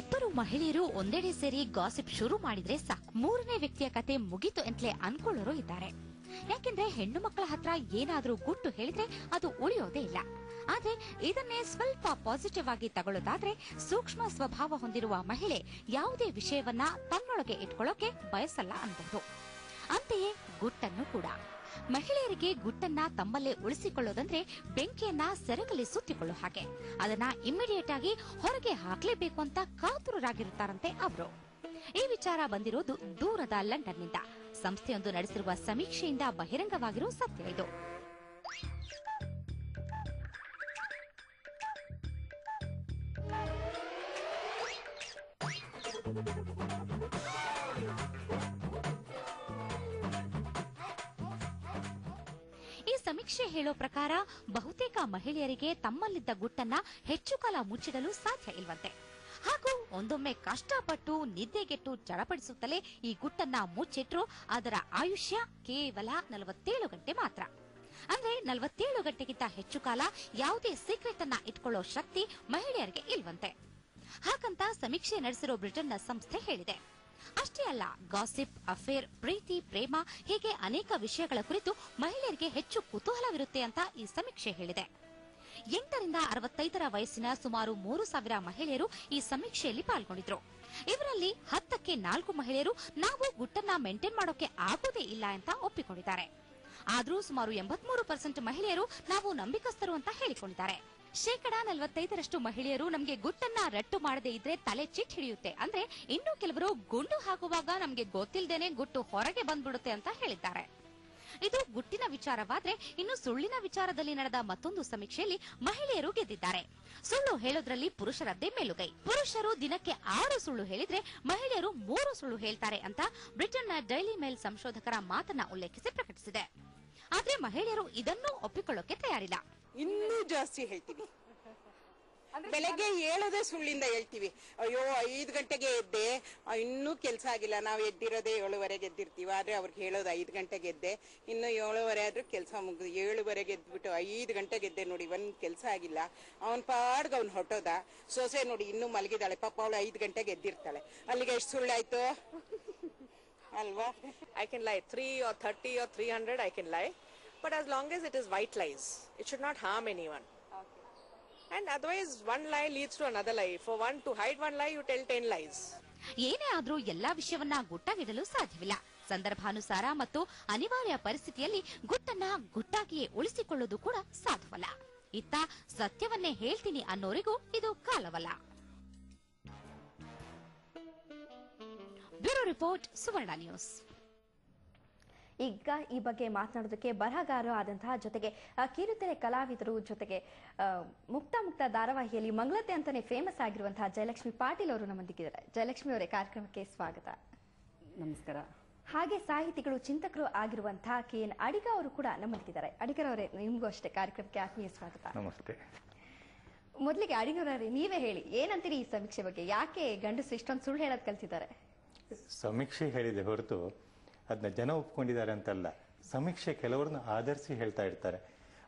ಇಬ್ಬರು ಮಹಿಳೆಯರು ಒಂದೆಡೆ ಸೇರಿ ಗಾಸಿಪ್ ಶುರು ಮಾಡಿದ್ರೆ ಸಾಕು. ಮೂರನೇ ವ್ಯಕ್ತಿಯ ಕತೆ ಮುಗಿತು ಅಂತಲೇ ಅನ್ಕೊಳ್ಳೋರು ಇದ್ದಾರೆ. ಯಾಕೆಂದ್ರೆ ಹೆಣ್ಣು ಮಕ್ಕಳ ಹತ್ರ ಏನಾದ್ರೂ ಗುಟ್ಟು ಹೇಳಿದ್ರೆ ಅದು ಉಳಿಯೋದೇ ಇಲ್ಲ. ಆದ್ರೆ ಇದನ್ನೇ ಸ್ವಲ್ಪ ಪಾಸಿಟಿವ್ ಆಗಿ ತಗೊಳ್ಳೋದಾದ್ರೆ ಸೂಕ್ಷ್ಮ ಸ್ವಭಾವ ಹೊಂದಿರುವ ಮಹಿಳೆ ಯಾವುದೇ ವಿಷಯವನ್ನ ತನ್ನೊಳಗೆ ಇಟ್ಕೊಳ್ಳೋಕೆ ಬಯಸಲ್ಲ ಅಂತದ್ದು ಅಂತೆಯೇ ಗುಟ್ಟನ್ನು ಕೂಡ. ಮಹಿಳೆಯರಿಗೆ ಗುಟ್ಟನ್ನ ತಮ್ಮಲ್ಲೇ ಉಳಿಸಿಕೊಳ್ಳೋದಂದ್ರೆ ಬೆಂಕಿಯನ್ನ ಸೆರಗಲ್ಲಿ ಸುತ್ತಿಕೊಳ್ಳೋ ಹಾಗೆ. ಅದನ್ನ ಇಮಿಡಿಯೇಟ್ ಆಗಿ ಹೊರಗೆ ಹಾಕ್ಲೇಬೇಕು ಅಂತ ಕಾತುರರಾಗಿರುತ್ತಾರಂತೆ ಅವರು. ಈ ವಿಚಾರ ಬಂದಿರೋದು ದೂರದ ಲಂಡನ್ನಿಂದ. ಸಂಸ್ಥೆಯೊಂದು ನಡೆಸಿರುವ ಸಮೀಕ್ಷೆಯಿಂದ ಬಹಿರಂಗವಾಗಿರೋ ಸತ್ಯ ಇದು. ಸಮೀಕ್ಷೆ ಹೇಳೋ ಪ್ರಕಾರ ಬಹುತೇಕ ಮಹಿಳೆಯರಿಗೆ ತಮ್ಮಲ್ಲಿದ್ದ ಗುಟ್ಟನ್ನ ಹೆಚ್ಚು ಕಾಲ ಮುಚ್ಚಿಡಲು ಸಾಧ್ಯ ಇಲ್ವಂತೆ. ಹಾಗೂ ಒಂದೊಮ್ಮೆ ಕಷ್ಟಪಟ್ಟು ನಿದ್ದೆಗೆಟ್ಟು ಚಡಪಡಿಸುತ್ತಲೇ ಈ ಗುಟ್ಟನ್ನ ಮುಚ್ಚಿಟ್ರು ಅದರ ಆಯುಷ್ಯ ಕೇವಲ ನಲವತ್ತೇಳು ಗಂಟೆ ಮಾತ್ರ. ಅಂದ್ರೆ ನಲವತ್ತೇಳು ಗಂಟೆಗಿಂತ ಹೆಚ್ಚು ಕಾಲ ಯಾವುದೇ ಸೀಕ್ರೆಟ್ ಅನ್ನ ಇಟ್ಕೊಳ್ಳೋ ಶಕ್ತಿ ಮಹಿಳೆಯರಿಗೆ ಇಲ್ವಂತೆ. ಹಾಗಂತ ಸಮೀಕ್ಷೆ ನಡೆಸಿರೋ ಬ್ರಿಟನ್ನ ಸಂಸ್ಥೆ ಹೇಳಿದೆ. ಅಷ್ಟೇ ಅಲ್ಲ ಗಾಸಿಪ್ ಅಫೇರ್ ಪ್ರೀತಿ, ಪ್ರೇಮ ಹೀಗೆ ಅನೇಕ ವಿಷಯಗಳ ಕುರಿತು ಮಹಿಳೆಯರಿಗೆ ಹೆಚ್ಚು ಕುತೂಹಲವಿರುತ್ತೆ ಅಂತ ಈ ಸಮೀಕ್ಷೆ ಹೇಳಿದೆ. ಎಂಟರಿಂದ ಅರವತ್ತೈದರ ವಯಸ್ಸಿನ ಸುಮಾರು ಮೂರು ಸಾವಿರ ಮಹಿಳೆಯರು ಈ ಸಮೀಕ್ಷೆಯಲ್ಲಿ ಪಾಲ್ಗೊಂಡಿದ್ರು. ಇವರಲ್ಲಿ ಹತ್ತಕ್ಕೆ ನಾಲ್ಕು ಮಹಿಳೆಯರು ನಾವು ಗುಟ್ಟನ್ನ ಮೇಂಟೈನ್ ಮಾಡೋಕೆ ಆಗೋದೇ ಇಲ್ಲ ಅಂತ ಒಪ್ಪಿಕೊಂಡಿದ್ದಾರೆ. ಆದರೂ ಸುಮಾರು ಎಂಬತ್ಮೂರು ಪರ್ಸೆಂಟ್ ಮಹಿಳೆಯರು ನಾವು ನಂಬಿಕಸ್ಥರು ಅಂತ ಹೇಳಿಕೊಂಡಿದ್ದಾರೆ. ಶೇಕಡ ನಲವತ್ತೈದರಷ್ಟು ಮಹಿಳೆಯರು ನಮಗೆ ಗುಟ್ಟನ್ನ ರಟ್ಟು ಮಾಡದೇ ಇದ್ರೆ ತಲೆ ಚಿಟ್ ಹಿಡಿಯುತ್ತೆ. ಅಂದ್ರೆ ಇನ್ನು ಕೆಲವರು ಗುಂಡು ಹಾಕುವಾಗ ನಮಗೆ ಗೊತ್ತಿಲ್ಲದೇನೆ ಗುಟ್ಟು ಹೊರಗೆ ಬಂದ್ಬಿಡುತ್ತೆ ಅಂತ ಹೇಳಿದ್ದಾರೆ. ಇದು ಗುಟ್ಟಿನ ವಿಚಾರವಾದ್ರೆ ಇನ್ನು ಸುಳ್ಳಿನ ವಿಚಾರದಲ್ಲಿ ನಡೆದ ಮತ್ತೊಂದು ಸಮೀಕ್ಷೆಯಲ್ಲಿ ಮಹಿಳೆಯರು ಗೆದ್ದಿದ್ದಾರೆ. ಸುಳ್ಳು ಹೇಳೋದ್ರಲ್ಲಿ ಪುರುಷರದ್ದೇ ಮೇಲುಗೈ. ಪುರುಷರು ದಿನಕ್ಕೆ ಆರು ಸುಳ್ಳು ಹೇಳಿದ್ರೆ ಮಹಿಳೆಯರು ಮೂರು ಸುಳ್ಳು ಹೇಳ್ತಾರೆ ಅಂತ ಬ್ರಿಟನ್ನ ಡೈಲಿ ಮೇಲ್ ಸಂಶೋಧಕರ ಮಾತನ್ನ ಉಲ್ಲೇಖಿಸಿ ಪ್ರಕಟಿಸಿದೆ. ಆದ್ರೆ ಮಹಿಳೆಯರು ಇದನ್ನೂ ಒಪ್ಪಿಕೊಳ್ಳೋಕೆ ತಯಾರಿಲ್ಲ. ಇನ್ನೂ ಜಾಸ್ತಿ ಹೇಳ್ತೀವಿ. ಬೆಳಗ್ಗೆ ಹೇಳೋದೇ ಸುಳ್ಳಿಂದ ಹೇಳ್ತೀವಿ. ಅಯ್ಯೋ ಐದು ಗಂಟೆಗೆ ಎದ್ದೆ. ಇನ್ನೂ ಕೆಲಸ ಆಗಿಲ್ಲ. ನಾವು ಎದ್ದಿರೋದೇ ಏಳುವರೆಗೆ ಎದ್ದಿರ್ತೀವಿ ಆದ್ರೆ ಅವ್ರಿಗೆ ಹೇಳೋದು ಐದು ಗಂಟೆಗೆ ಎದ್ದೆ. ಇನ್ನು ಏಳುವರೆ ಆದ್ರೂ ಕೆಲಸ ಮುಗಿದು ಏಳುವರೆಗೆ ಎದ್ಬಿಟ್ಟು ಐದು ಗಂಟೆಗೆ ಎದ್ದೆ ನೋಡಿ ಒಂದ್ ಕೆಲಸ ಆಗಿಲ್ಲ. ಅವನ್ ಪಾಡ್ಗೆ ಅವ್ನು ಹೊಟ್ಟೋದ ಸೊಸೆ ನೋಡಿ ಇನ್ನೂ ಮಲಗಿದಾಳೆ ಪಾಪ ಅವಳು ಐದು ಗಂಟೆಗೆ ಎದ್ದಿರ್ತಾಳೆ. ಅಲ್ಲಿಗೆ ಎಷ್ಟು ಸುಳ್ಳಾಯ್ತು? ಅಲ್ವಾ? I can lie. 3 or 30 or 300, I can lie. But as long as it is white lies, it should not harm anyone. And otherwise, one lie leads to another lie. For one to hide one lie, you tell 10 lies. ಏನೇ ಆದ್ರೂ ಎಲ್ಲಾ ವಿಷಯವನ್ನ ಗುಟ್ಟಾಗಿಡಲು ಸಾಧ್ಯವಿಲ್ಲ ಸಂದರ್ಭಾನುಸಾರ ಮತ್ತು ಅನಿವಾರ್ಯ ಪರಿಸ್ಥಿತಿಯಲ್ಲಿ ಗುಟ್ಟನ್ನ ಗುಟ್ಟಾಗಿಯೇ ಉಳಿಸಿಕೊಳ್ಳೋದು ಕೂಡ ಸಾಧ್ಯವಲ್ಲ ಇತ್ತ ಸತ್ಯವನ್ನೇ ಹೇಳ್ತೀನಿ ಅನ್ನೋರಿಗೂ ಇದು ಕಾಲವಲ್ಲ ಬ್ಯೂರೋ ರಿಪೋರ್ಟ್ ಸುವರ್ಣ ನ್ಯೂಸ್ ಈಗ ಈ ಬಗ್ಗೆ ಮಾತನಾಡೋದಕ್ಕೆ ಬರಹಗಾರರು ಆದಂತಹ ಜೊತೆಗೆ ಆ, ಕಿರುತೆರೆ ಕಲಾವಿದರು ಜೊತೆಗೆ ಆ, ಮುಕ್ತ ಮುಕ್ತ ಧಾರಾವಾಹಿಯಲ್ಲಿ ಮಂಗಳತೆ ಅಂತಾನೆ ಫೇಮಸ್ ಆಗಿರುವಂತಹ ಜಯಲಕ್ಷ್ಮಿ ಪಾಟೀಲ್ ಅವರು ನಮ್ಮೊಂದಿಗಿದ್ದಾರೆ ಜಯಲಕ್ಷ್ಮಿ ಅವರೇ ಕಾರ್ಯಕ್ರಮಕ್ಕೆ ಸ್ವಾಗತ. ನಮಸ್ಕಾರ. ಹಾಗೆ ಸಾಹಿತಿಗಳು ಚಿಂತಕರು ಆಗಿರುವಂತಹ ಕೆ ಎನ್ ಅಡಿಗ ಅವರು ಕೂಡ ನಮ್ಮೊಂದಿಗಿದ್ದಾರೆ ಅಡಿಗರವರೇ ನಿಮಗೂ ಅಷ್ಟೇ ಕಾರ್ಯಕ್ರಮಕ್ಕೆ ಆತ್ಮೀಯ ಸ್ವಾಗತ. ನಮಸ್ತೆ. ಮೊದಲಿಗೆ ಅಡಿಗರವರೇ ನೀವೇ ಹೇಳಿ ಏನಂತೀರಿ ಈ ಸಮೀಕ್ಷೆ ಬಗ್ಗೆ? ಯಾಕೆ ಗಂಡಸು ಇಷ್ಟೊಂದು ಸುಳ್ಳು ಹೇಳೋದು ಕಲ್ತಿದ್ದಾರೆ? ಸಮೀಕ್ಷೆ ಹೇಳಿದೆ ಹೊರತು ಅದನ್ನ ಜನ ಒಪ್ಕೊಂಡಿದ್ದಾರೆ ಅಂತಲ್ಲ. ಸಮೀಕ್ಷೆ ಕೆಲವರನ್ನ ಆಧರಿಸಿ ಹೇಳ್ತಾ ಇರ್ತಾರೆ.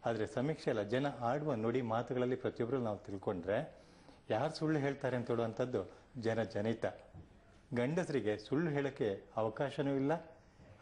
ಆದ್ರೆ ಸಮೀಕ್ಷೆ ಅಲ್ಲ ಜನ ಆಡುವ ನುಡಿ ಮಾತುಗಳಲ್ಲಿ ಪ್ರತಿಯೊಬ್ಬರು ನಾವು ತಿಳ್ಕೊಂಡ್ರೆ ಯಾರು ಸುಳ್ಳು ಹೇಳ್ತಾರೆ ಅಂತ ಹೇಳುವಂಥದ್ದು ಜನ ಜನಿತ. ಗಂಡಸರಿಗೆ ಸುಳ್ಳು ಹೇಳಕ್ಕೆ ಅವಕಾಶನೂ ಇಲ್ಲ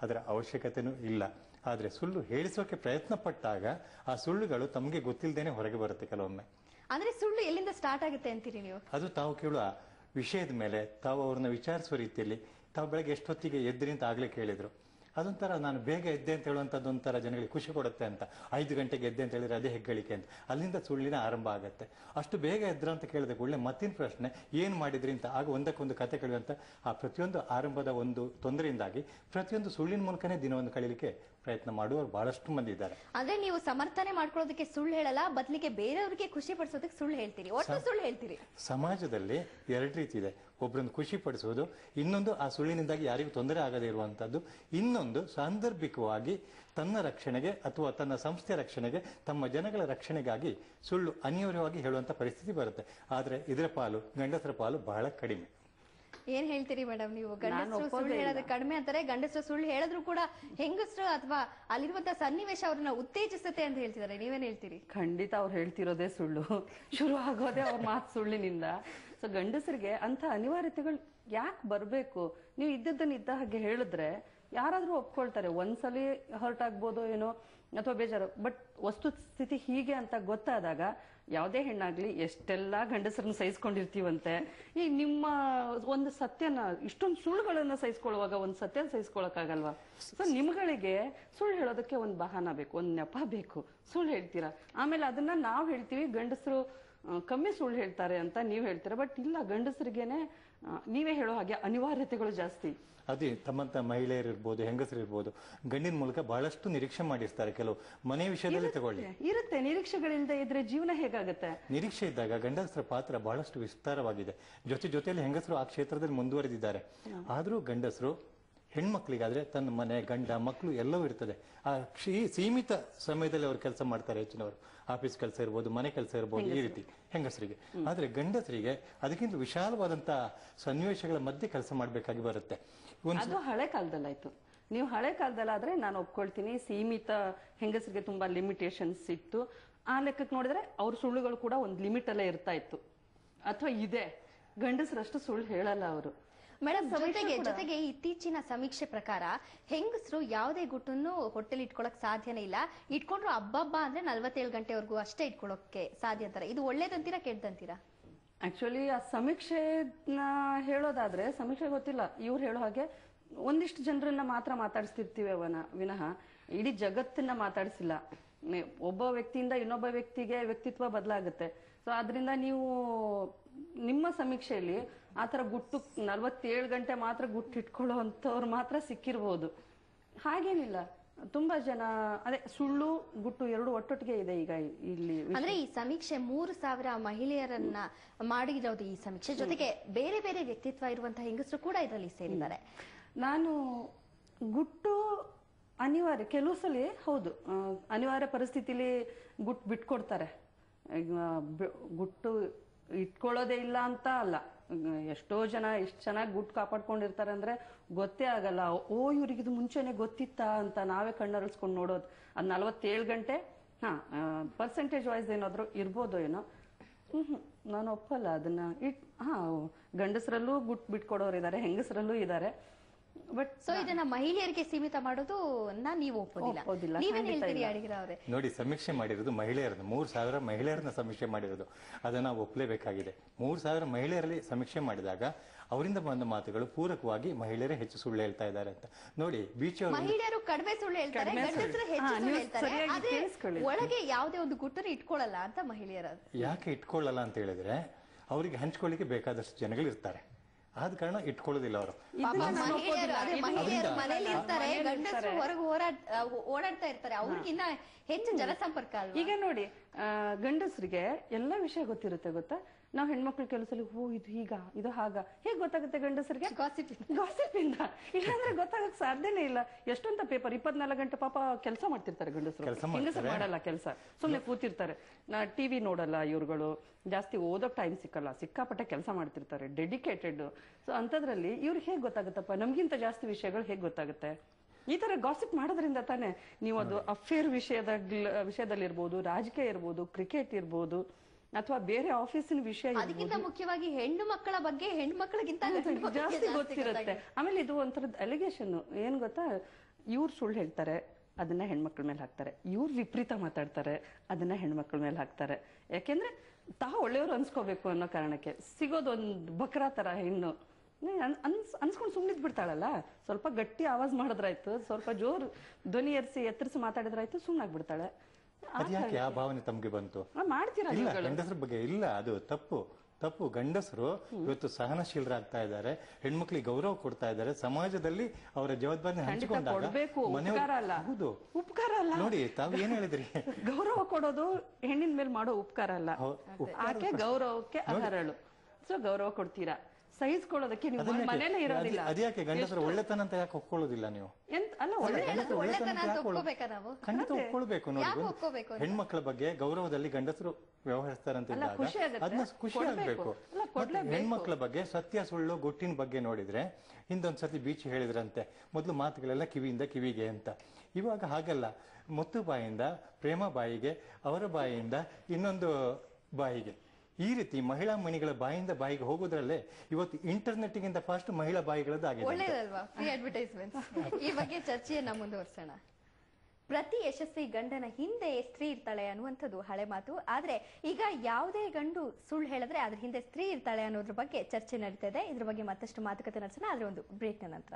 ಅದರ ಅವಶ್ಯಕತೆನೂ ಇಲ್ಲ. ಆದರೆ ಸುಳ್ಳು ಹೇಳಿಸೋಕೆ ಪ್ರಯತ್ನ ಪಟ್ಟಾಗ ಆ ಸುಳ್ಳುಗಳು ತಮಗೆ ಗೊತ್ತಿಲ್ಲದೇನೆ ಹೊರಗೆ ಬರುತ್ತೆ ಕೆಲವೊಮ್ಮೆ. ಅಂದ್ರೆ ಸುಳ್ಳು ಎಲ್ಲಿಂದ ಸ್ಟಾರ್ಟ್ ಆಗುತ್ತೆ ಅಂತೀರಿ ನೀವು? ಅದು ತಾವು ಕೇಳುವ ವಿಷಯದ ಮೇಲೆ ತಾವು ಅವ್ರನ್ನ ವಿಚಾರಿಸುವ ರೀತಿಯಲ್ಲಿ ತಾವು ಬೆಳಗ್ಗೆ ಎಷ್ಟೊತ್ತಿಗೆ ಎದ್ರಿ ಅಂತ ಆಗ್ಲೇ ಕೇಳಿದ್ರು. ಅದೊಂಥರ ನಾನು ಬೇಗ ಎದ್ದೆ ಅಂತ ಹೇಳುವಂಥದ್ದು ಒಂಥರ ಜನಗಳಿಗೆ ಖುಷಿ ಕೊಡುತ್ತೆ ಅಂತ. ಐದು ಗಂಟೆಗೆ ಎದ್ದೆ ಅಂತ ಹೇಳಿದ್ರೆ ಅದೇ ಹೆಗ್ಗಳಿಕೆ ಅಂತ. ಅಲ್ಲಿಂದ ಸುಳ್ಳಿನ ಆರಂಭ ಆಗುತ್ತೆ. ಅಷ್ಟು ಬೇಗ ಎದ್ರ ಅಂತ ಕೇಳಿದ ಕೂಡಲೇ ಮತ್ತಿನ ಪ್ರಶ್ನೆ, ಏನು ಮಾಡಿದ್ರಿ ಅಂತ? ಆಗ ಒಂದಕ್ಕೊಂದು ಕತೆ ಕಳೆಯುವಂತ ಆ ಪ್ರತಿಯೊಂದು ಆರಂಭದ ಒಂದು ತೊಂದರೆಯಿಂದಾಗಿ ಪ್ರತಿಯೊಂದು ಸುಳ್ಳಿನ ಮೂಲಕನೇ ದಿನವನ್ನು ಕಳೀಲಿಕ್ಕೆ ಪ್ರಯತ್ನ ಮಾಡುವವರು ಬಹಳಷ್ಟು ಮಂದಿ ಇದ್ದಾರೆ. ಅಂದ್ರೆ ನೀವು ಸಮರ್ಥನೆ ಮಾಡ್ಕೊಳ್ಳೋದಕ್ಕೆ ಸುಳ್ಳು ಹೇಳಲ್ಲ ಬದಲಿಗೆ ಬೇರೆಯವರಿಗೆ ಖುಷಿ ಪಡಿಸೋದಕ್ಕೆ ಸುಳ್ಳು ಹೇಳ್ತೀರಿ. ಒಟ್ಟು ಸುಳ್ಳು ಹೇಳ್ತೀರಿ. ಸಮಾಜದಲ್ಲಿ ಎರಡು ರೀತಿ ಇದೆ. ಒಬ್ಬರನ್ನು ಖುಷಿ ಪಡಿಸೋದು ಇನ್ನೊಂದು ಆ ಸುಳ್ಳಿನಿಂದಾಗಿ ಯಾರಿಗೂ ತೊಂದರೆ ಆಗದೇ ಇರುವಂತದ್ದು ಇನ್ನೊಂದು ಸಾಂದರ್ಭಿಕವಾಗಿ ತನ್ನ ರಕ್ಷಣೆಗೆ ಅಥವಾ ತನ್ನ ಸಂಸ್ಥೆ ರಕ್ಷಣೆಗೆ ತಮ್ಮ ಜನಗಳ ರಕ್ಷಣೆಗಾಗಿ ಸುಳ್ಳು ಅನಿವಾರ್ಯವಾಗಿ ಹೇಳುವಂತ ಪರಿಸ್ಥಿತಿ ಬರುತ್ತೆ. ಆದರೆ ಇದರ ಪಾಲು ಗಂಡಸರ ಪಾಲು ಬಹಳ ಕಡಿಮೆ. ಏನ್ ಹೇಳ್ತೀರಿ ಮೇಡಮ್ ನೀವು? ಗಂಡಸರು ಸುಳ್ಳು. ಹೇಳೋದು ಕಡಿಮೆ ಅಂತಾರೆ ಗಂಡಸರು ಸುಳ್ಳು ಹೇಳಿದ್ರು ಕೂಡ ಹೆಂಗಸರು ಅಥವಾ ಅಲ್ಲಿರುವಂತ ಸನ್ನಿವೇಶ ಅವ್ರನ್ನ ಉತ್ತೇಜಿಸುತ್ತೆ ಅಂತ ಹೇಳ್ತಿದ್ದಾರೆ. ನೀವೇನ್ ಹೇಳ್ತೀರಿ? ಖಂಡಿತ ಅವ್ರು ಹೇಳ್ತಿರೋದೇ ಸುಳ್ಳು. ಶುರು ಆಗೋದೇ ಅವ್ರ ಮಾತು ಸುಳ್ಳಿನಿಂದ. ಸೊ ಗಂಡಸರಿಗೆ ಅಂತ ಅನಿವಾರ್ಯತೆಗಳು ಯಾಕೆ ಬರಬೇಕು? ನೀವು ಇದ್ದದ್ದನ್ನ ಇದ್ದ ಹಾಗೆ ಹೇಳಿದ್ರೆ ಯಾರಾದ್ರೂ ಒಪ್ಕೊಳ್ತಾರೆ. ಒಂದ್ಸಲಿ ಹರ್ಟ್ ಆಗ್ಬೋದು ಏನೋ ಅಥವಾ ಬೇಜಾರು. ಬಟ್ ವಸ್ತು ಸ್ಥಿತಿ ಹೀಗೆ ಅಂತ ಗೊತ್ತಾದಾಗ ಯಾವುದೇ ಹೆಣ್ಣಾಗ್ಲಿ ಎಷ್ಟೆಲ್ಲ ಗಂಡಸರನ್ನ ಸಹಿಸ್ಕೊಂಡಿರ್ತೀವಂತೆ. ಈ ನಿಮ್ಮ ಒಂದು ಸತ್ಯನ, ಇಷ್ಟೊಂದು ಸುಳ್ಳುಗಳನ್ನ ಸಹಿಸ್ಕೊಳ್ಳುವಾಗ ಒಂದು ಸತ್ಯನ ಸಹಿಸ್ಕೊಳಕ್ಕಾಗಲ್ವಾ? ಸೊ ನಿಮ್ಗಳಿಗೆ ಸುಳ್ಳು ಹೇಳೋದಕ್ಕೆ ಒಂದು ಬಹಾನ ಬೇಕು, ಒಂದು ನೆಪ ಬೇಕು. ಸುಳ್ಳು ಹೇಳ್ತೀರಾ? ಆಮೇಲೆ ಅದನ್ನ ನಾವು ಹೇಳ್ತೀವಿ, ಗಂಡಸರು ಕಮ್ಮಿ ಸುಳ್ಳು ಹೇಳ್ತಾರೆ ಅಂತ ನೀವು ಹೇಳ್ತೀರಾ? ಬಟ್ ಇಲ್ಲ, ಗಂಡಸರಿಗೇನೆ ನೀವೇ ಹೇಳೋ ಹಾಗೆ ಅನಿವಾರ್ಯತೆಗಳು ಜಾಸ್ತಿ. ಅದೇ ತಮ್ಮಂತ ಮಹಿಳೆಯರು ಇರ್ಬೋದು ಹೆಂಗಸರು ಇರ್ಬೋದು ಗಂಡಿನ ಮೂಲಕ ಬಹಳಷ್ಟು ನಿರೀಕ್ಷೆ ಮಾಡಿರ್ತಾರೆ ಕೆಲವು. ಮನೆ ವಿಷಯದಲ್ಲಿ ತಗೊಳ್ಳಿ. ಇರುತ್ತೆ. ನಿರೀಕ್ಷೆಗಳಿಂದ ಇದ್ರೆ ಜೀವನ ಹೇಗಾಗುತ್ತೆ? ನಿರೀಕ್ಷೆ ಇದ್ದಾಗ ಗಂಡಸರ ಪಾತ್ರ ಬಹಳಷ್ಟು ವಿಸ್ತಾರವಾಗಿದೆ. ಜೊತೆ ಜೊತೆಯಲ್ಲಿ ಹೆಂಗಸರು ಆ ಕ್ಷೇತ್ರದಲ್ಲಿ ಮುಂದುವರೆದಿದ್ದಾರೆ. ಆದರೂ ಗಂಡಸರು ಹೆಣ್ಮಕ್ಳಿಗಾದ್ರೆ ತನ್ನ ಮನೆ ಗಂಡ ಮಕ್ಕಳು ಎಲ್ಲವೂ ಇರ್ತದೆ. ಆ ಸೀಮಿತ ಸಮಯದಲ್ಲಿ ಅವರು ಕೆಲಸ ಮಾಡ್ತಾರೆ ಹೆಚ್ಚಿನವರು. ಆಫೀಸ್ ಕೆಲಸ ಇರ್ಬೋದು ಮನೆ ಕೆಲಸ ಇರ್ಬೋದು ಈ ರೀತಿ ಹೆಂಗಸರಿಗೆ. ಆದ್ರೆ ಗಂಡಸರಿಗೆ ಅದಕ್ಕಿಂತ ವಿಶಾಲವಾದಂತ ಸನ್ನಿವೇಶಗಳ ಮಧ್ಯೆ ಕೆಲಸ ಮಾಡಬೇಕಾಗಿ ಬರುತ್ತೆ. ಅದು ಹಳೆ ಕಾಲದಲ್ಲಾಯ್ತು. ನೀವು ಹಳೆ ಕಾಲದಲ್ಲಾದ್ರೆ ನಾನು ಒಪ್ಕೊಳ್ತೀನಿ ಸೀಮಿತ ಹೆಂಗಸರಿಗೆ ತುಂಬಾ ಲಿಮಿಟೇಷನ್ಸ್ ಇತ್ತು. ಆ ಲೆಕ್ಕಕ್ಕೆ ನೋಡಿದ್ರೆ ಅವ್ರ ಸುಳ್ಳುಗಳು ಕೂಡ ಒಂದು ಲಿಮಿಟ್ ಅಲ್ಲೇ ಇರ್ತಾ ಇತ್ತು. ಅಥವಾ ಇದೆ. ಗಂಡಸರಷ್ಟು ಸುಳ್ಳು ಹೇಳಲ್ಲ ಅವರು. ಮೇಡಮ್ ಜೊತೆಗೆ ಜೊತೆಗೆ ಇತ್ತೀಚಿನ ಸಮೀಕ್ಷೆ ಪ್ರಕಾರ ಹೆಂಗಸರು ಯಾವುದೇ ಗುಟ್ಟನ್ನು ಹೊಟ್ಟೆಲಿ ಇಟ್ಕೊಳಕ್ ಸಾಧ್ಯನೇ ಇಲ್ಲ. ಇಟ್ಕೊಂಡ್ರು ಹಬ್ಬಬ್ಬ ಅಂದ್ರೆ ನಲ್ವತ್ತೇಳು ಗಂಟೆವರೆಗೂ ಅಷ್ಟೇ ಇಟ್ಕೊಳಕ್ಕೆ ಸಾಧ್ಯ ಅಂತಾರೆ. ಇದು ಒಳ್ಳೇದಂತೀರಾ ಕೆಟ್ಟದಂತೀರಾ ಆಕ್ಚುಲಿ ಆ ಸಮೀಕ್ಷೆನ ಹೇಳೋದಾದ್ರೆ ಸಮೀಕ್ಷೆ ಗೊತ್ತಿಲ್ಲ ಇವ್ರು ಹೇಳೋ ಹಾಗೆ ಒಂದಿಷ್ಟು ಜನರನ್ನ ಮಾತ್ರ ಮಾತಾಡಿಸ್ತಿರ್ತೀವಿ ಅವನ ವಿನಃ. ಇಡೀ ಜಗತ್ತನ್ನ ಮಾತಾಡಿಸಿಲ್ಲ. ಒಬ್ಬ ವ್ಯಕ್ತಿಯಿಂದ ಇನ್ನೊಬ್ಬ ವ್ಯಕ್ತಿಗೆ ವ್ಯಕ್ತಿತ್ವ ಬದಲಾಗುತ್ತೆ. ಸೊ ಅದರಿಂದ ನೀವು ನಿಮ್ಮ ಸಮೀಕ್ಷೆಯಲ್ಲಿ ಆತರ ಗುಟ್ಟು ನಲ್ವತ್ತೇಳು ಗಂಟೆ ಮಾತ್ರ ಗುಟ್ಟು ಇಟ್ಕೊಳ್ಳೋ ಅಂಥವ್ರು ಮಾತ್ರ ಸಿಕ್ಕಿರ್ಬೋದು. ಹಾಗೇನಿಲ್ಲ. ತುಂಬಾ ಜನ ಅದೇ ಸುಳ್ಳು ಗುಟ್ಟು ಎರಡು ಒಟ್ಟೊಟ್ಟಿಗೆ ಇದೆ ಈಗ ಇಲ್ಲಿ ಅಂದ್ರೆ ಈ ಸಮೀಕ್ಷೆ ಮೂರು ಸಾವಿರ ಮಹಿಳೆಯರನ್ನ ಮಾಡಿರೋದು ಈ ಸಮೀಕ್ಷೆ? ಜೊತೆಗೆ ಬೇರೆ ಬೇರೆ ವ್ಯಕ್ತಿತ್ವ ಇರುವಂತಹ ಹೆಂಗಸರು ಕೂಡ ಇದರಲ್ಲಿ ಸೇರಿದ್ದಾರೆ. ನಾನು ಗುಟ್ಟು ಅನಿವಾರ್ಯ ಕೆಲವು ಸಲ ಹೌದು. ಅನಿವಾರ್ಯ ಪರಿಸ್ಥಿತಿಲಿ ಗುಟ್ಟು ಬಿಟ್ಕೊಡ್ತಾರೆ. ಗುಟ್ಟು ಇಟ್ಕೊಳ್ಳೋದೇ ಇಲ್ಲ ಅಂತ ಅಲ್ಲ. ಎಷ್ಟೋ ಜನ, ಎಷ್ಟು ಚೆನ್ನಾಗಿ ಗುಟ್ ಕಾಪಾಡ್ಕೊಂಡಿರ್ತಾರೆ ಅಂದ್ರೆ ಗೊತ್ತೇ ಆಗಲ್ಲ. ಓ ಇವ್ರಿಗೆ ಇದು ಮುಂಚೆನೆ ಗೊತ್ತಿತ್ತಾ ಅಂತ ನಾವೇ ಕಣ್ಣರಳಿಸ್ಕೊಂಡು ನೋಡೋದು. ಅದು ನಲ್ವತ್ತೇಳು ಗಂಟೆ, ಹಾ ಪರ್ಸೆಂಟೇಜ್ ವೈಸ್ ಏನಾದರೂ ಇರ್ಬೋದು ಏನೋ. ಹ್ಞೂ. ನಾನು ಒಪ್ಪಲ್ಲ. ಅದನ್ನ ಇಟ್, ಹಾಂ ಗಂಡಸರಲ್ಲೂ ಗುಟ್ ಬಿಟ್ಕೊಡೋರು ಇದ್ದಾರೆ ಹೆಂಗಸರಲ್ಲೂ ಇದಾರೆ. ಬಟ್ ಸೊ ಇದನ್ನ ಮಹಿಳೆಯರಿಗೆ ಸೀಮಿತ ಮಾಡೋದು ನೀವು ಒಪ್ಪೋದಿಲ್ಲ. ನೀವೇನ್ ಹೇಳ್ತೀರಿ ಇಲ್ಲ. ಅಡಿಗಿರ ಅವರೇ? ನೋಡಿ ಸಮೀಕ್ಷೆ ಮಾಡಿರೋದು ಮಹಿಳೆಯರನ್ನು ಮೂರ್ ಸಾವಿರ ಮಹಿಳೆಯರನ್ನ ಸಮೀಕ್ಷೆ ಮಾಡಿರೋದು. ಅದನ್ನ ನಾವು ಒಪ್ಪಲೇಬೇಕಾಗಿದೆ ಮೂರು ಸಾವಿರ ಮಹಿಳೆಯರಲ್ಲಿ ಸಮೀಕ್ಷೆ ಮಾಡಿದಾಗ ಅವರಿಂದ ಬಂದ ಮಾತುಗಳು ಪೂರಕವಾಗಿ ಮಹಿಳೆಯರೇ ಹೆಚ್ಚು ಸುಳ್ಳು ಹೇಳ್ತಾ ಇದ್ದಾರೆ ಅಂತ. ನೋಡಿ ಬೀಚ್ ಅವರು ಮಹಿಳೆಯರು ಕಡಿಮೆ ಸುಳ್ಳು ಹೇಳ್ತಾರೆ. ಒಳಗೆ ಯಾವುದೇ ಒಂದು ಗುಟ್ಟನ್ನು ಇಟ್ಕೊಳ್ಳಲ್ಲ ಅಂತ ಮಹಿಳೆಯರ ಯಾಕೆ ಇಟ್ಕೊಳ್ಳಲ್ಲ ಅಂತ ಹೇಳಿದ್ರೆ ಅವರಿಗೆ ಹಂಚ್ಕೊಳ್ಳಿಕ್ಕೆ ಬೇಕಾದಷ್ಟು ಜನಗಳು ಇರ್ತಾರೆ ಆದ ಕಾರಣ ಇಟ್ಕೊಳ್ಳೋದಿಲ್ಲ ಅವರು. ಪಾಪ ಮಹಿಳೆಯರು ಅದೇ ಮಹಿಳೆಯರು ಮನೇಲಿ ಇರ್ತಾರೆ ಗಂಡಸರು. ಹೊರಗೆ ಓಡಾಡ್ತಾ ಇರ್ತಾರೆ. ಅವ್ರಿಗಿನ್ನ ಹೆಚ್ಚು ಜನಸಂಪರ್ಕ ಈಗ ನೋಡಿ ಗಂಡಸರಿಗೆ ಎಲ್ಲ ವಿಷಯ ಗೊತ್ತಿರುತ್ತೆ ಗೊತ್ತಾ? ನಾವು ಹೆಣ್ಮಕ್ಳು ಕೆಲಸಲ್ಲಿ ಹೋ ಇದು ಈಗ ಇದು ಹಾಗ. ಹೇಗ್ ಗೊತ್ತಾಗುತ್ತೆ ಗಂಡಸರಿಗೆ? ಗಾಸಿಪ್ ಗಾಸಿಪ್ ಇಂದ ಇಲ್ಲಾಂದ್ರೆ ಗೊತ್ತಾಗಕ್ ಸಾಧ್ಯನೇ ಇಲ್ಲ. ಎಷ್ಟೊಂತ ಪೇಪರ್ ಇಪ್ಪತ್ನಾಲ್ಕು ಗಂಟೆ ಪಾಪ ಕೆಲಸ ಮಾಡ್ತಿರ್ತಾರೆ ಗಂಡಸರು. ಕೆಲ್ಸ ಹೆಂಗಸರು ಮಾಡಲ್ಲ ಕೆಲಸ. ಸುಮ್ನೆ ಕೂತಿರ್ತಾರೆ. ನಾ ಟಿವಿ ನೋಡಲ್ಲ ಇವ್ರುಗಳು. ಜಾಸ್ತಿ ಓದೋಕ್ ಟೈಮ್ ಸಿಕ್ಕಲ್ಲ. ಸಿಕ್ಕಾಪಟ್ಟೆ ಕೆಲಸ ಮಾಡ್ತಿರ್ತಾರೆ. ಡೆಡಿಕೇಟೆಡ್ ಸೊ ಅಂತದ್ರಲ್ಲಿ ಇವ್ರಿಗೆ ಹೇಗ್ ಗೊತ್ತಾಗುತ್ತಪ್ಪ? ನಮ್ಗಿಂತ ಜಾಸ್ತಿ ವಿಷಯಗಳು ಹೇಗ್ ಗೊತ್ತಾಗುತ್ತೆ? ಈ ತರ ಗಾಸಿಪ್ ಮಾಡೋದ್ರಿಂದ ತಾನೇ ನೀವು ಅದು ಅಫೇರ್ ವಿಷಯದ ವಿಷಯದಲ್ಲಿ ಇರ್ಬೋದು ರಾಜಕೀಯ ಇರ್ಬೋದು ಕ್ರಿಕೆಟ್ ಇರ್ಬೋದು. ಅಥವಾ ಬೇರೆ ಆಫೀಸಿನ ವಿಷಯ. ಅದಕ್ಕಿಂತ ಮುಖ್ಯವಾಗಿ ಹೆಣ್ಣು ಮಕ್ಕಳ ಬಗ್ಗೆ ಹೆಣ್ಣು ಮಕ್ಕಳಿಗಿಂತ ಜಾಸ್ತಿ ಗೊತ್ತಿರುತ್ತೆ. ಆಮೇಲೆ ಇದು ಒಂಥರದ ಅಲಿಗೇಷನ್ ಏನ್ ಗೊತ್ತಾ? ಇವ್ರು ಸುಳ್ಳು ಹೇಳ್ತಾರೆ ಅದನ್ನ ಹೆಣ್ಮಕ್ಳ ಮೇಲೆ ಹಾಕ್ತಾರೆ. ಇವ್ರು ವಿಪರೀತ ಮಾತಾಡ್ತಾರೆ ಅದನ್ನ ಹೆಣ್ಮಕ್ಳ ಮೇಲೆ ಹಾಕ್ತಾರೆ. ಯಾಕೆಂದ್ರೆ ತಾ ಒಳ್ಳೆಯವ್ರು ಅನ್ಸ್ಕೋಬೇಕು ಅನ್ನೋ ಕಾರಣಕ್ಕೆ. ಸಿಗೋದೊಂದು ಬಕ್ರಾ ತರ ಹೆಣ್ಣು. ಅನ್ಸ್ ಅನ್ಸ್ಕೊಂಡು ಸುಮ್ಮನಿದ್ ಬಿಡ್ತಾಳಲ್ಲ ಸ್ವಲ್ಪ ಗಟ್ಟಿ ಆವಾಜ್ ಮಾಡಿದ್ರಾಯ್ತು ಸ್ವಲ್ಪ ಜೋರು ಧ್ವನಿ ಎರ್ಸಿ ಎತ್ತರಿಸಿ ಮಾತಾಡಿದ್ರಾಯ್ತು ಸುಮ್ಮನಾಗ್ಬಿಡ್ತಾಳೆ ಅದು ಯಾಕೆ ಆ ಭಾವನೆ ತಮಗೆ ಬಂತು? ಮಾಡ್ತೀರಾ ಇಲ್ಲ ಗಂಡಸರ ಬಗ್ಗೆ ಇಲ್ಲ ಅದು ತಪ್ಪು. ತಪ್ಪು. ಗಂಡಸರು ಇವತ್ತು ಸಹನಶೀಲರಾಗ್ತಾ ಇದ್ದಾರೆ ಹೆಣ್ಮಕ್ಳಿಗೆ ಗೌರವ ಕೊಡ್ತಾ ಇದ್ದಾರೆ. ಸಮಾಜದಲ್ಲಿ ಅವರ ಜವಾಬ್ದಾರಿ ಹಂಚಿಕೊಂಡಾಗ ಹೌದು. ಉಪಕಾರ ಅಲ್ಲ. ನೋಡಿ ತಾವು ಏನ್ ಹೇಳಿದ್ರಿ? ಗೌರವ ಕೊಡೋದು ಹೆಣ್ಣಿನ ಮೇಲೆ ಮಾಡೋ ಉಪಕಾರ ಅಲ್ಲ. ಆಕೆ ಗೌರವಕ್ಕೆ ಅರ್ಹರಳು. ಸೊ ಗೌರವ ಕೊಡ್ತೀರಾ? ಸಹಿಸ್ಕೊಳ್ಳೋದಕ್ಕೆ ನೀವು ಅದನ್ನ ಯಾಕೆ- ಮನೇಲೆ ಇರೋದಿಲ್ಲ. ಅದ್- ಅದ್ಯಾಕೆ ಗಂಡಸರು ಒಳ್ಳೆತನ ಅಂತ ಯಾಕೆ ಒಪ್ಕೊಳ್ಳೋದಿಲ್ಲ ನೀವು? ಎಂತ ಅಲ್ಲ ಅಲ್ಲ, ಒಳ್ಳೆ ಗಂಡಸರು ಒಳ್ಳೆತನ ಅಂತ ಅಂತ ಯಾಕೆ ಒಳ್- ಒಪ್ಕೋಬೇಕಾ ನಾವು? ಖಂಡಿತ ಒಪ್ಕೊಳ್ಬೇಕು ನೋಡಿ. ಯಾಕೆ ಒಂದು ಒಪ್ಕೋಬೇಕು ಅಂತ? ಹೆಣ್ಮಕ್ಳ ಬಗ್ಗೆ ಗೌರವದಲ್ಲಿ ಗಂಡಸರು ವ್ಯವಹರಿಸ್ತಾರಂತ ಅಲ್ಲ, ಖುಷಿ ಆಗುತ್ತೆ. ಅದನ್ನ ಖುಷಿ ಕೊಡ್ಬೇಕು. ಆಗ್ಬೇಕು. ಅಲ್ಲ, ಮತ್ತೆ ಕೊಡ್ಲೇಬೇಕು. ಹೆಣ್ಮಕ್ಳ ಬಗ್ಗೆ ಸತ್ಯ ಸುಳ್ಳು ಗುಟ್ಟಿನ ಬಗ್ಗೆ ನೋಡಿದ್ರೆ ಹಿಂದೊಂದ್ ಸತಿ ಬೀಚ್ ಹೇಳಿದ್ರಂತೆ. ಮೊದಲು ಮಾತುಗಳೆಲ್ಲ ಕಿವಿಯಿಂದ ಕಿವಿಗೆ ಅಂತ. ಇವಾಗ ಹಾಗಲ್ಲ. ಮುತ್ತು ಬಾಯಿಂದ ಪ್ರೇಮ ಬಾಯಿಗೆ ಅವರ ಬಾಯಿಯಿಂದ ಇನ್ನೊಂದು ಬಾಯಿಗೆ. ಈ ರೀತಿ ಮಹಿಳಾ ಮಣಿಗಳ ಬಾಯಿಂದ ಬಾಯಿಗೆ ಹೋಗೋದ್ರಲ್ಲೇ ಇವತ್ತು ಇಂಟರ್ನೆಟ್ ಗಿಂತ ಫಾಸ್ಟ್ ಮಹಿಳಾ ಬಾಯಿಗಳದ್ದಾಗಿದೆ ಒಳ್ಳೇದಲ್ವಾ? ಫ್ರೀ ಅಡ್ವರ್ಟೈಸ್ಮೆಂಟ್ ಈ ಬಗ್ಗೆ ಚರ್ಚೆಯನ್ನ ಮುಂದುವರ್ಸೋಣ. ಪ್ರತಿ ಯಶಸ್ವಿ ಗಂಡನ ಹಿಂದೆ ಸ್ತ್ರೀ ಇರ್ತಾಳೆ ಅನ್ನುವಂಥದ್ದು ಹಳೆ ಮಾತು. ಆದ್ರೆ ಈಗ ಯಾವುದೇ ಗಂಡು ಸುಳ್ಳು ಹೇಳಿದ್ರೆ ಅದ್ರ ಹಿಂದೆ ಸ್ತ್ರೀ ಇರ್ತಾಳೆ ಅನ್ನೋದ್ರ ಬಗ್ಗೆ ಚರ್ಚೆ ನಡೀತಾ ಇದೆ. ಇದ್ರ ಬಗ್ಗೆ ಮತ್ತಷ್ಟು ಮಾತುಕತೆ ನಡೆಸೋಣ. ಆದ್ರೆ ಒಂದು ಬ್ರೇಕ್ ನಂತರ.